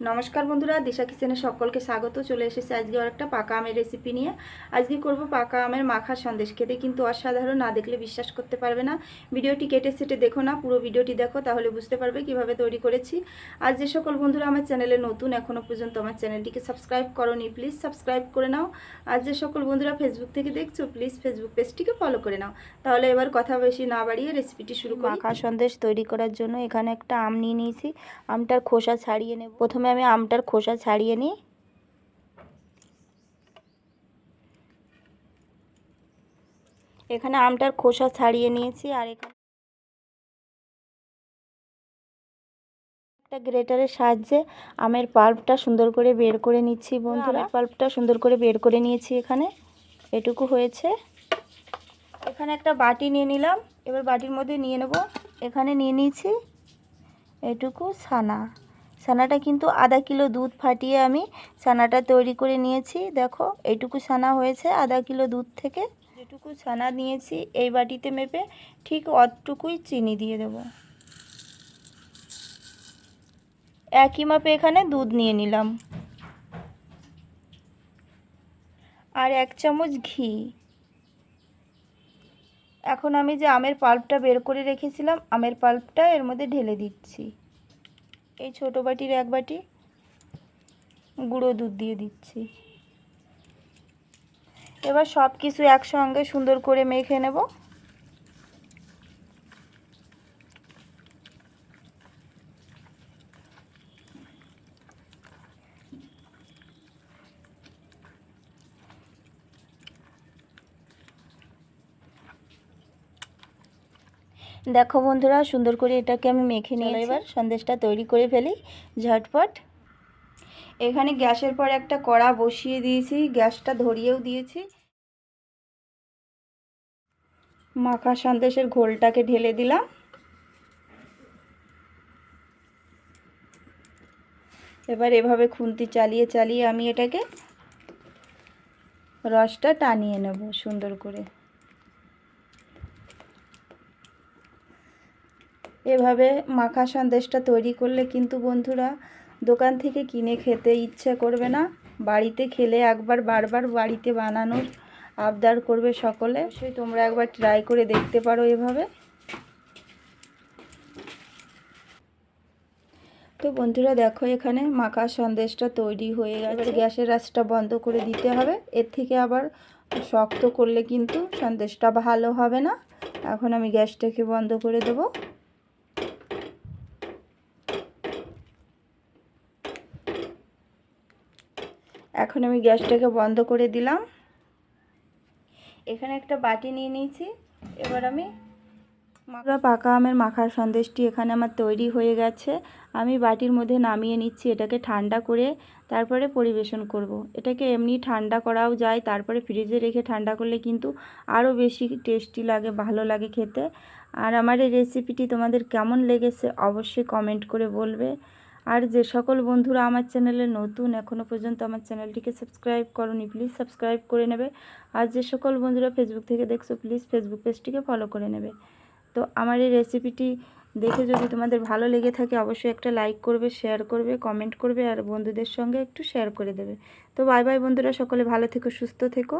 নমস্কার বন্ধুরা, দিশা কিচেনে সকলকে স্বাগত। চলে এসেছে আজকে আর একটা পাকা আমের রেসিপি নিয়ে। আজকে করব পাকা আমের মাখা সন্দেশ। খেতে কিন্তু অসাধারণ, না দেখলে বিশ্বাস করতে পারবে না। ভিডিওটি কেটে সেটে দেখো না, পুরো ভিডিওটি দেখো, তাহলে বুঝতে পারবে কীভাবে তৈরি করেছি। আর যে সকল বন্ধুরা আমার চ্যানেলে নতুন এখনও পর্যন্ত আমার চ্যানেলটিকে সাবস্ক্রাইব করনি প্লিজ সাবস্ক্রাইব করে নাও। আর যে সকল বন্ধুরা ফেসবুক থেকে দেখছ প্লিজ ফেসবুক পেজটিকে ফলো করে নাও। তাহলে এবার কথা বেশি না বাড়িয়ে রেসিপিটি শুরু মাখা সন্দেশ তৈরি করার জন্য এখানে একটা আম নিয়ে নিয়েছি। আমটার খোসা ছাড়িয়ে নেব। আমি আমটার খোসা ছাড়িয়ে নিই। এখানে আমটার খোসা ছাড়িয়ে নিয়েছি আর এখানে একটা গ্রেটারের সাহায্যে আমের পাল্পটা সুন্দর করে বের করে নিচ্ছি বন্ধুরা। পাল্পটা সুন্দর করে বের করে নিয়েছি এখানে। এটুকু হয়েছে। এখানে একটা বাটি নিয়ে নিলাম। এবার বাটির মধ্যে নিয়ে নেব। এখানে নিয়ে নিয়েছি এটুকু ছানা। ছানাটা কিন্তু আধা কিলো দুধ ফাটিয়ে আমি ছানাটা তৈরি করে নিয়েছি। দেখো এইটুকু ছানা হয়েছে আধা কিলো দুধ থেকে। যেটুকু ছানা নিয়েছি, এই বাটিতে মেপে ঠিক অতটুকুই চিনি দিয়ে দেব। একই মাপে এখানে দুধ নিয়ে নিলাম। আর এক চামচ ঘি। এখন আমি যে আমের পাল্পটা বের করে রেখেছিলাম, আমের পাল্পটা এর মধ্যে ঢেলে দিচ্ছি। এই ছোটো বাটির এক বাটি গুঁড়ো দুধ দিয়ে দিচ্ছি। এবার সব কিছু একসঙ্গে সুন্দর করে মেখে নেব। দেখো বন্ধুরা সুন্দর করে এটাকে আমি মেখে নিয়ে এবার। সন্দেশটা তৈরি করে ফেলি ঝটপট। এখানে গ্যাসের পর একটা কড়া বসিয়ে দিয়েছি গ্যাসটা ধরিয়েও দিয়েছি। মাখা সন্দেশের ঘোলটাকে ঢেলে দিলাম। এবার এভাবে খুন্তি চালিয়ে চালিয়ে আমি এটাকে রসটা টানিয়ে নেব সুন্দর করে। এভাবে মাখা সন্দেশটা তৈরি করলে কিন্তু বন্ধুরা দোকান থেকে কিনে খেতে ইচ্ছে করবে না। বাড়িতে খেলে একবার বারবার বাড়িতে বানানোর আবদার করবে সকলে। সেই তোমরা একবার ট্রাই করে দেখতে পারো এভাবে। তো বন্ধুরা দেখো এখানে মাখা সন্দেশটা তৈরি হয়ে গেছে। গ্যাসের রাসটা বন্ধ করে দিতে হবে। এর থেকে আবার শক্ত করলে কিন্তু সন্দেশটা ভালো হবে না। এখন আমি গ্যাসটাকে বন্ধ করে দেবো। এখন আমি গ্যাসটাকে বন্ধ করে দিলাম। এখানে একটা বাটি নিয়ে নিয়েছি। এবার আমি মাখা পাকা আমের মাখার সন্দেশটি এখানে আমার তৈরি হয়ে গেছে। আমি বাটির মধ্যে নামিয়ে নিচ্ছি এটাকে ঠান্ডা করে, তারপরে পরিবেশন করব। এটাকে এমনি ঠান্ডা করাও যায়, তারপরে ফ্রিজে রেখে ঠান্ডা করলে কিন্তু আরও বেশি টেস্টি লাগে, ভালো লাগে খেতে। আর আমার এই রেসিপিটি তোমাদের কেমন লেগেছে অবশ্যই কমেন্ট করে বলবে। আর যে সকল বন্ধুরা আমার চ্যানেলে নতুন এখনও পর্যন্ত আমার চ্যানেলটিকে সাবস্ক্রাইব করনি প্লিজ সাবস্ক্রাইব করে নেবে। আর যে সকল বন্ধুরা ফেসবুক থেকে দেখছ প্লিজ ফেসবুক পেজটিকে ফলো করে নেবে। তো আমার এই রেসিপিটি দেখে যদি তোমাদের ভালো লেগে থাকে, অবশ্যই একটা লাইক করবে শেয়ার করবে কমেন্ট করবে, আর বন্ধুদের সঙ্গে একটু শেয়ার করে দেবে। তো বাই বাই বন্ধুরা, সকলে ভালো থেকো, সুস্থ থেকো।